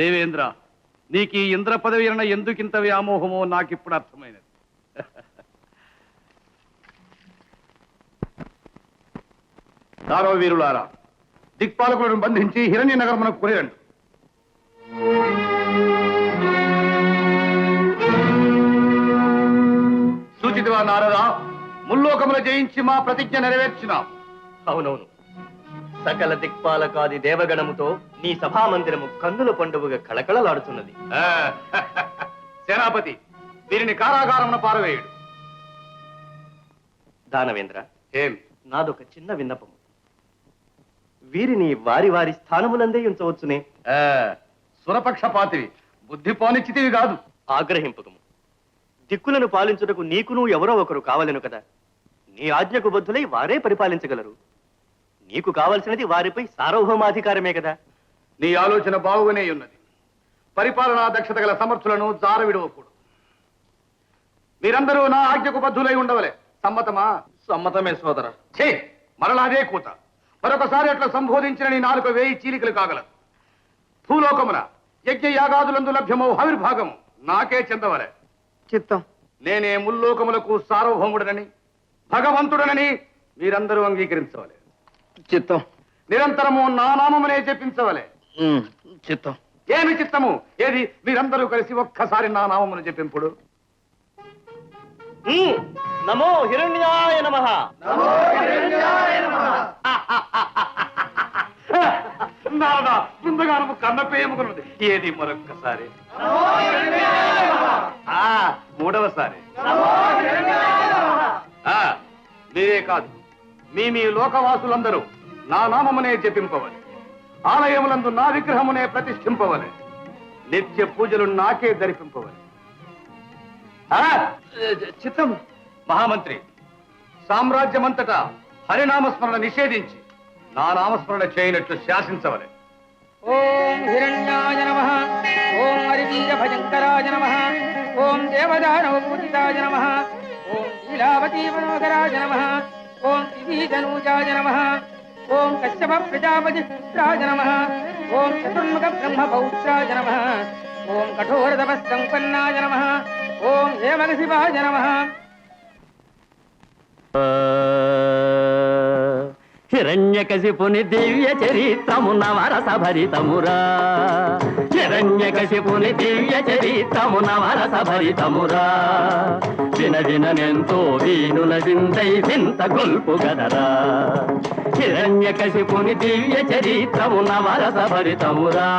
దేవేంద్ర నీకు ఈ ఇంద్ర పదవి అన్న ఎందుకింత వ్యామోహమో నాకిప్పుడు అర్థమైనది. దారవ వీరులారా దిక్పాలకులను బంధించి హిరణ్య నగరమునకు కొనిరండు. సూచితవా నారదా ముల్లోకముల జయించి మా ప్రతిజ్ఞ నెరవేర్చినాం. అవునవును. సకల దిక్పాలకాది దేవగణముతో నీ సభామందిరము కన్నుల పండుగగా కళకళలాడుతున్నది. సేనాపతి వీరిని కారాగారమున పారవేయుడు. దానవేంద్ర ఏం? నాదొక చిన్న విన్నపము. వీరిని వారి వారి స్థానములందే ఉంచవచ్చునే. సురపక్షపాతివి బుద్ధి పోనిచ్చితివి కాదు. ఆగ్రహింపకము దిక్కులను పాలించుటకు నీకును ఎవరో ఒకరు కావలెను కదా. నీ ఆజ్ఞకు బద్ధులై వారే పరిపాలించగలరు. నీకు కావలసినది వారిపై సార్వభౌమాధికారమే కదా. నీ ఆలోచన బాగుగానే ఉన్నది. పరిపాలనా దక్షత గల సమర్థులను జార విడవకూడదు మీరందరూ నా ఆజ్ఞకు బద్ధులై ఉండవలే. సమ్మతమా? సమ్మతమే సోదర. ఛే! మరలా అదే కూత. మరొకసారి అట్లా సంబోధించిన నీ నాలుక వేయి చీలికలు కాగలదు భూలోకమున యజ్ఞ యాగాదులందు లభ్యమౌ హవిర్భాగము. నాకే చెందవలే. చిత్తం. నేనే ముల్లోకములకు సార్వభౌముడనని భగవంతుడనని మీరందరూ అంగీకరించవలే. చిత్తం. నిరంతరము నా నామమునే చెప్పించవలే. చిత్తం. ఏమి చిత్తము? ఏది? మీరందరూ కలిసి ఒక్కసారి నా నామమును చెప్పింపుడు. నమో హిరణ్యాయ నమ. నారదా బృందగానము కన్నపేయముకున్నది ఏది మరొక్కసారి? ఆ, మూడవసారి. ఆ, మీరే కాదు. మీ మీ లోకవాసులందరూ నా నామమునే జపింపవలె. ఆలయములందు నా విగ్రహమునే ప్రతిష్ఠింపవలె. నిత్య పూజలు నాకే ధరిపింపవలె చిత్తం మహామంత్రి సామ్రాజ్యమంతటా హరినామస్మరణ నిషేధించి నా నామస్మరణ చేయనట్లు శాసించవలె. ఓం హిరణ్యాయ నమ ఓం హరివీర భయంకరాయ నమ ఓం దేవదానవ పూజితాయ నమ ఓం లీలావతీ మనోహరాయ నమ ఓం దివీజనూజాయ నమ. ఓం కశ్యప ప్రజాపతి పుత్రాయ నమ. ఓం చతుర్ముఖ బ్రహ్మ పౌత్రాయ నమ. ఓం కఠోర తపస్సంపన్నాయ నమ. ఓం హేమగ శివాయ నమ. హిరణ్యకశిపుని దివ్య చరిత్రమున వరస భరితమురా హిరణ్యకశిపుని దివ్య చరిత్రమున వరస భరితమురా విననెంతో వీణుల వింతై వింత గొల్పు గదరా. హిరణ్యకశిపుని దివ్య చరిత్రమున నవరస భరితమురా.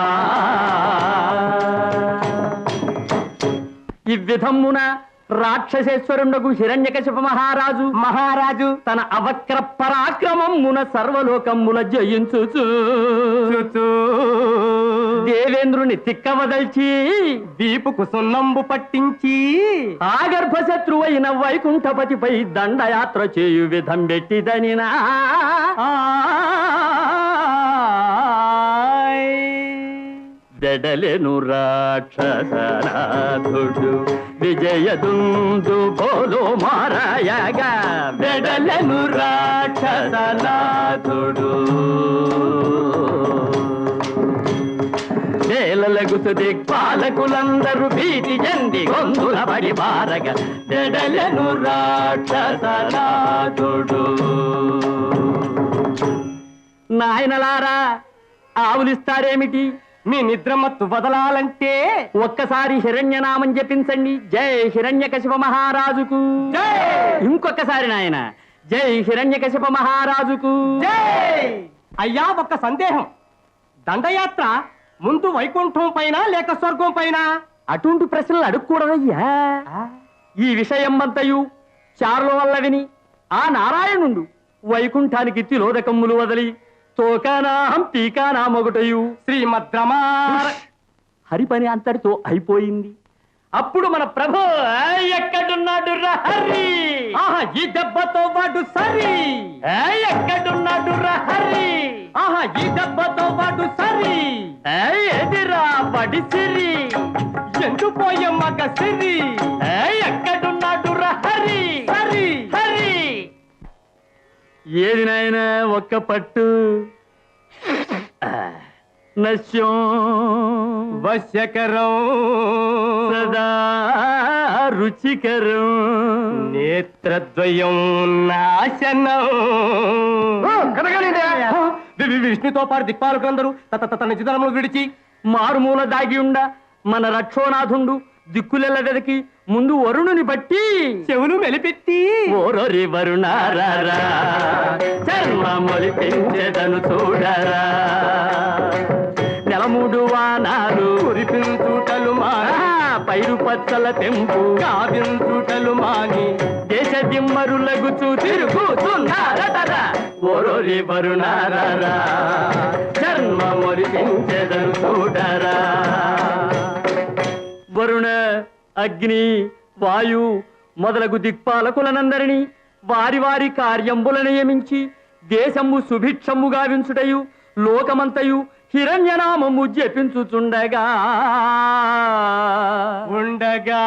ఈ విధమున రాక్షసేశ్వరుండకు హిరణ్యకశిప మహారాజు. మహారాజు తన అవక్ర పరాక్రమమున సర్వలోకముల జయించుచు. దేవేంద్రుని తిక్కవదల్చి వీపుకు సున్నంబు పట్టించి ఆగర్భ శత్రువైన వైకుంఠపతిపై దండయాత్ర చేయు విధం పెట్టిదనినా. బెడలెను రాక్షసరాధుడు విజయదుందు బోలో మారాయగా బెడలెను రాక్షసనాథుడు. నేలలగుసు దిక్పాలకులందరూ భీతి చెంది గొంతుల పడి బారగ బెడలెను రాక్షసనాథుడు. నాయనలారా ఆవులిస్తారేమిటి? మీ నిద్రమత్తు వదలాలంటే ఒక్కసారి హిరణ్యనామం జపించండి. జై హిరణ్యకశిప మహారాజుకు. ఇంకొకసారి నాయన జై హిరణ్యకశిప మహారాజుకు. అయ్యా ఒక్క సందేహం. దండయాత్ర ముందు వైకుంఠం పైన లేక స్వర్గం పైన? అటువంటి ప్రశ్నలు అడుక్కూడదయ్యా ఈ విషయం అంతయు చారుల వల్ల విని ఆ నారాయణుండు వైకుంఠానికి తిలోదకమ్ములు వదిలి తోకానాహం టీకానా మొగటయు శ్రీమద్రమార హరి పని అంతటితో అయిపోయింది. అప్పుడు మన ప్రభు "ఆ, ఎక్కడున్నాడు రా హరి? ఆహా ఈ దెబ్బతో వాడు సరి. ఎక్కడున్నాడు రా హరి? ఆహా ఈ దెబ్బతో వాడు సరి. ఎదిరా పడి సిరి ఎందు పోయే మగ సిరి ఏది నాయనా ఒక్క పట్టు. నశ్యం. వశ్యకరం. సదా రుచికరం. నేత్రద్వయం నాశనం. విష్ణుతో పాటు దిక్పాలకులందరూ తత తత నిజధనములు విడిచి మారుమూల దాగి ఉండ మన రక్షోనాథుండు. దిక్కులెల్ల వెదకి ముందు వరుణుని బట్టి చెవులు మెలిపెత్తి ఓరొరి వరుణారా చర్మ మొలిపించెదను చూడరా. నెలమూడు వానాలు కురిపించుటలు ఆహా, పైరు పచ్చల తెంపు కావ్యించుటలు మాని దేశ దిమ్మరులగుచు తిరుగుతున్నారటరా ఓరోరి వరుణారా చర్మ మొలిపించెదను చూడరా. వరుణ అగ్ని వాయు మొదలగు దిక్పాలకులనందరినీ వారి వారి కార్యంబుల నియమించి దేశము సుభిక్షము గావించుటయు లోకమంతయు హిరణ్యనామము జపించుచుండగా. ఉండగా.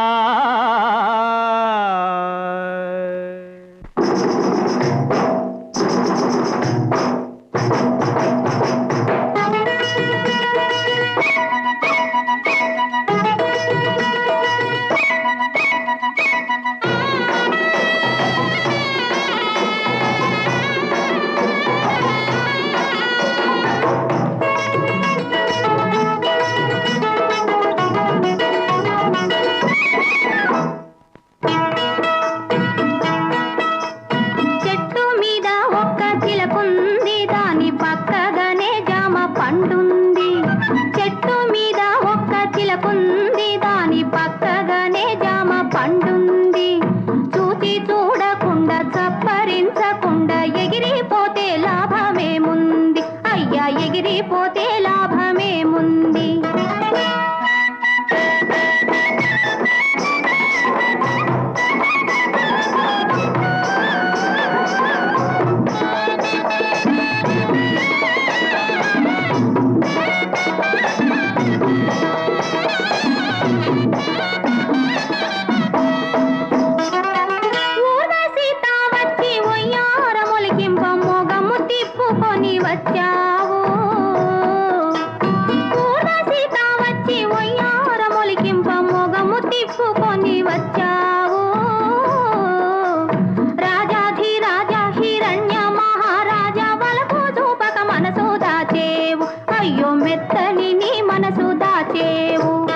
అయ్యో నీ మనసు దాచేవు.